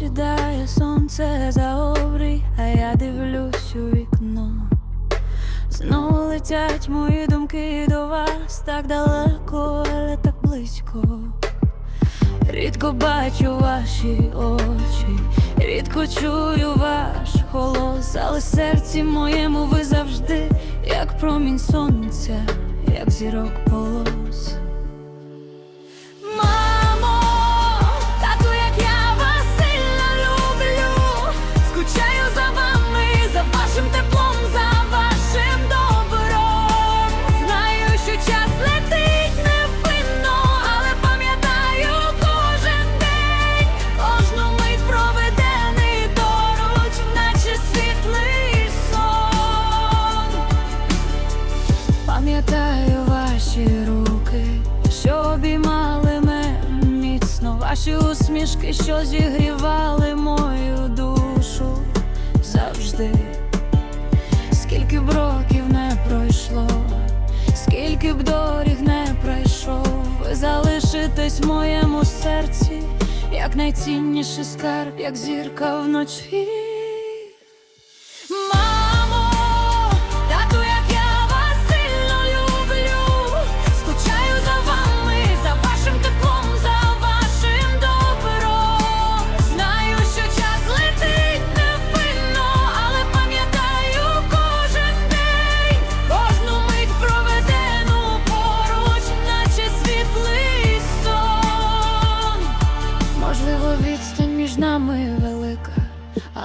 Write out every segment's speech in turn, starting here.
сідає сонце за обрій, а я дивлюсь у вікно. Знову летять мої думки до вас так далеко, але так близько. Рідко бачу ваші очі, рідко чую ваш голос, але серці моєму ви завжди, як промінь сонця, як зірок полос. Ваші усмішки, що зігрівали мою душу завжди. Скільки б років не пройшло, скільки б доріг не пройшов, ви залишитесь в моєму серці, як найцінніший скарб, як зірка вночі.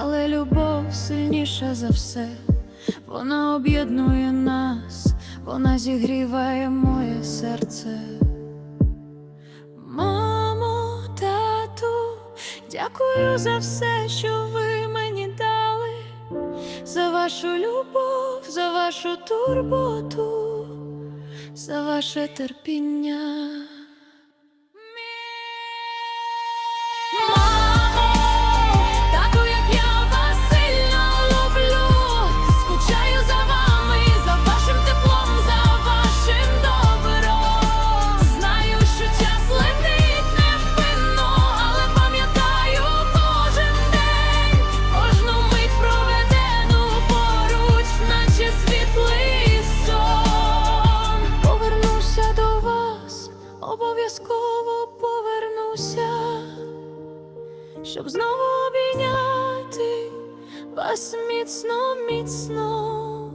Але любов сильніша за все. Вона об'єднує нас, вона зігріває моє серце. Мамо, тату, дякую за все, що ви мені дали, за вашу любов, за вашу турботу, за ваше терпіння. Щоб знову обійняти вас міцно, міцно,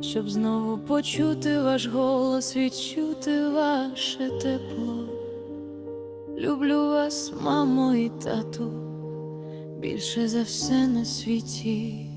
щоб знову почути ваш голос, відчути ваше тепло. Люблю вас, мамо і тату, більше за все на світі.